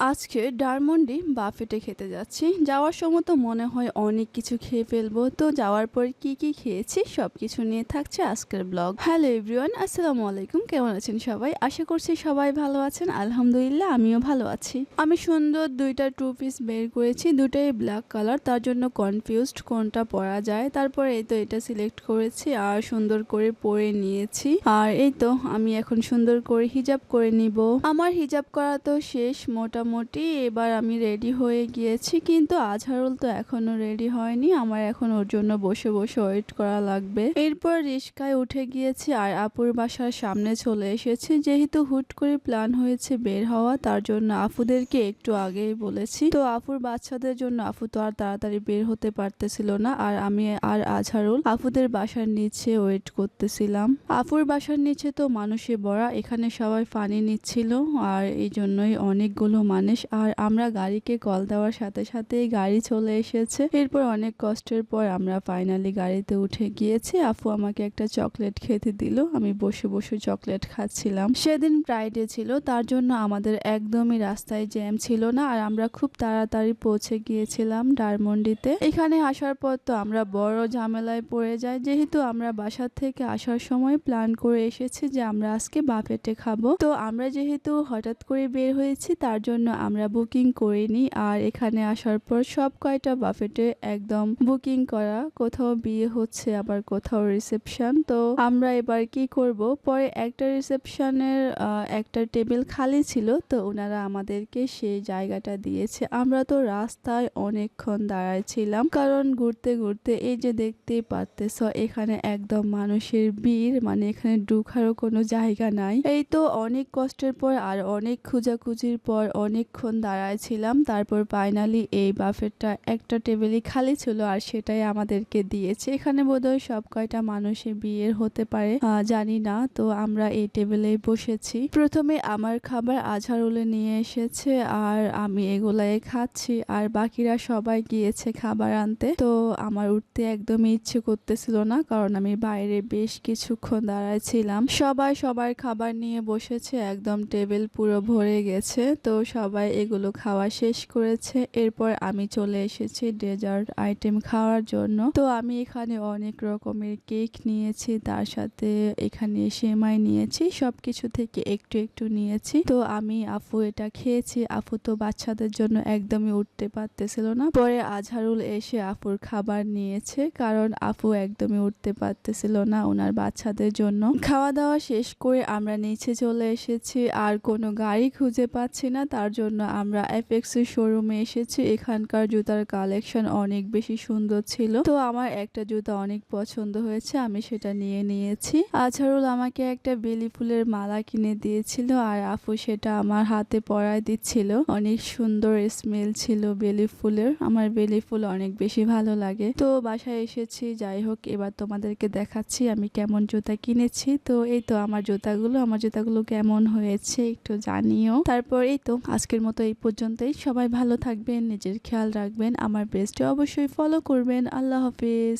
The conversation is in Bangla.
আজকে ডারমন্ডি বাফেটে খেতে যাচ্ছি। যাওয়ার সময় তো মনে হয় অনেক কিছু খেয়ে ফেলব। তো যাওয়ার পর কি কি খেয়েছি সব কিছু নিয়ে থাকছে আজকের ব্লগ। হ্যালো এভরিওয়ান, আসসালামু আলাইকুম। কেমন আছেন সবাই? আশা করছি সবাই ভালো আছেন। আলহামদুলিল্লাহ, আমিও ভালো আছি। আমি সুন্দর দুইটা টু পিস বের করেছি। দুটাই ব্ল্যাক কালার তার জন্য কনফিউজড কোনটা পরা যায়। তারপর এই তো এটা সিলেক্ট করেছি আর সুন্দর করে পরে নিয়েছি। আর এই তো আমি এখন সুন্দর করে হিজাব করে নিব। আমার হিজাব করা তো শেষ, মোটামুটি এবার আমি রেডি হয়ে গিয়েছি, কিন্তু আজহারুল তো এখনও রেডি হয়নি, আমার এখন ওর জন্য বসে বসে ওয়েট করা লাগবে। এরপর রিস্কায় উঠে গিয়েছি আর আপুর বাসার সামনে চলে এসেছি, যেহেতু হুট করে প্ল্যান হয়েছে বের হওয়া, তার জন্য আফুদেরকে একটু আগেই বলেছি। তো আপুর বাচ্চাদের জন্য আফু তো আর তাড়াতাড়ি বের হতে পারতেছিল না, আর আমি আর আজহারুল আফুদের বাসার নিচে ওয়েট করতেছিলাম। আফুর বাসার নিচে তো মানুষে ভরা, এখানে সবাই পানি নিচ্ছিল, আর এই জন্যই অনেকগুলো মানুষ। আর আমরা গাড়িকে কল দেওয়ার সাথে সাথেই গাড়ি চলে এসেছে। এরপর অনেক কষ্টের পর আমরা ফাইনালি গাড়িতে উঠে গিয়েছি। আফু আমাকে একটা চকলেট খেতে দিল। আমি বসে বসে চকলেট খাচ্ছিলাম। সেদিন ফ্রাইডে ছিল। তার জন্য আমাদের একদমই রাস্তায় জ্যাম ছিল না। আর আমরা খুব তাড়াতাড়ি পৌঁছে গিয়েছিলাম ডারমন্ডিতে এখানে আসার পর তো আমরা বড় ঝামেলায় পড়ে যাই। যেহেতু আমরা বাসার থেকে আসার সময় প্ল্যান করে এসেছি যে আমরা আজকে বাফেটে খাব। তো আমরা যেহেতু হঠাৎ করে বের হয়েছি, তার জন্য আমরা বুকিং করে করিনি। আর এখানে আসার পর সব কয়টা বাফেটে একদম বুকিং করা, কোথাও বিয়ে হচ্ছে, আবার কোথাও রিসেপশন। তো আমরা এবার কি করব? পরে একটা রিসেপশনের একটা টেবিল খালি ছিল, তো ওনারা আমাদেরকে সেই জায়গাটা দিয়েছে। আমরা তো রাস্তায় অনেকক্ষণ দাঁড়ায় ছিলাম, কারণ ঘুরতে ঘুরতে এই যে দেখতেই পারতেছ, এখানে একদম মানুষের ভিড় মানে এখানে ঢুকারও কোনো জায়গা নাই। এই তো অনেক কষ্টের পর আর অনেক খোঁজাখুঁজির পর অনেকক্ষণ দাঁড়ায় ছিলাম, তারপর ফাইনালি এই বাফেটটা একটা টেবিলই খালি ছিল আর সেটাই আমাদেরকে দিয়েছে। এখানে বোধহয় সব কয়টা মানুষের বিয়ের হতে পারে জানি না, তো আমরা এই টেবিলে বসেছি। প্রথমে আমার খাবার আঝারুলে নিয়ে এসেছে আর আমি এগুলাই খাচ্ছি আর বাকিরা সবাই গিয়েছে খাবার আনতে। তো আমার উঠতে একদমই ইচ্ছে করতেছিল না, কারণ আমি বাইরে বেশ কিছুক্ষণ দাঁড়ায় ছিলাম। সবাই সবার খাবার নিয়ে বসেছে, একদম টেবিল পুরো ভরে গেছে, তো সবাই এগুলো খাওয়া শেষ করেছে। এরপর আমি চলে এসেছি ডেজার্ট আইটেম খাওয়ার জন্য। তো আমি এখানে অনেক রকমের কেক নিয়েছি, তার সাথে এখানে সেমাই নিয়েছি, সবকিছু থেকে একটু একটু নিয়েছি। তো আমি আফু এটা খেয়েছি। আফু তো বাচ্চাদের জন্য একদমই উঠতে পারতেছিল না। পরে আজহারুল এসে আফুর খাবার নিয়েছে, কারণ আফু একদমই উঠতে পারতেছিল না ওনার বাচ্চাদের জন্য। খাওয়া দাওয়া শেষ করে আমরা নিচে চলে এসেছি। আর কোনো গাড়ি খুঁজে পাচ্ছি না, তার জন্য আমরা এফএক্স শোরুমে এসেছি। এখানকার জুতার কালেকশন অনেক বেশি সুন্দর ছিল। তো আমার একটা জুতা অনেক পছন্দ হয়েছে, আমি সেটা নিয়ে নিয়েছি। আজহারুল আমাকে একটা বেলি ফুলের মালা কিনে দিয়েছিল আর আফু সেটা আমার হাতে পরায় দিচ্ছিল। অনেক সুন্দর স্মেল ছিল বেলি ফুলের। আমার বেলি ফুল অনেক বেশি ভালো লাগে। তো বাসায় এসেছি, যাই হোক, এবার তোমাদেরকে দেখাচ্ছি আমি কেমন জুতা কিনেছি। তো এই তো আমার জুতাগুলো। আমার জুতাগুলো কেমন হয়েছে একটু জানিও। তারপর এই তো আজকের মতো এই পর্যন্তই। সবাই ভালো থাকবেন, নিজের খেয়াল রাখবেন। আমার পেজটি অবশ্যই ফলো করবেন। আল্লাহ হাফিজ।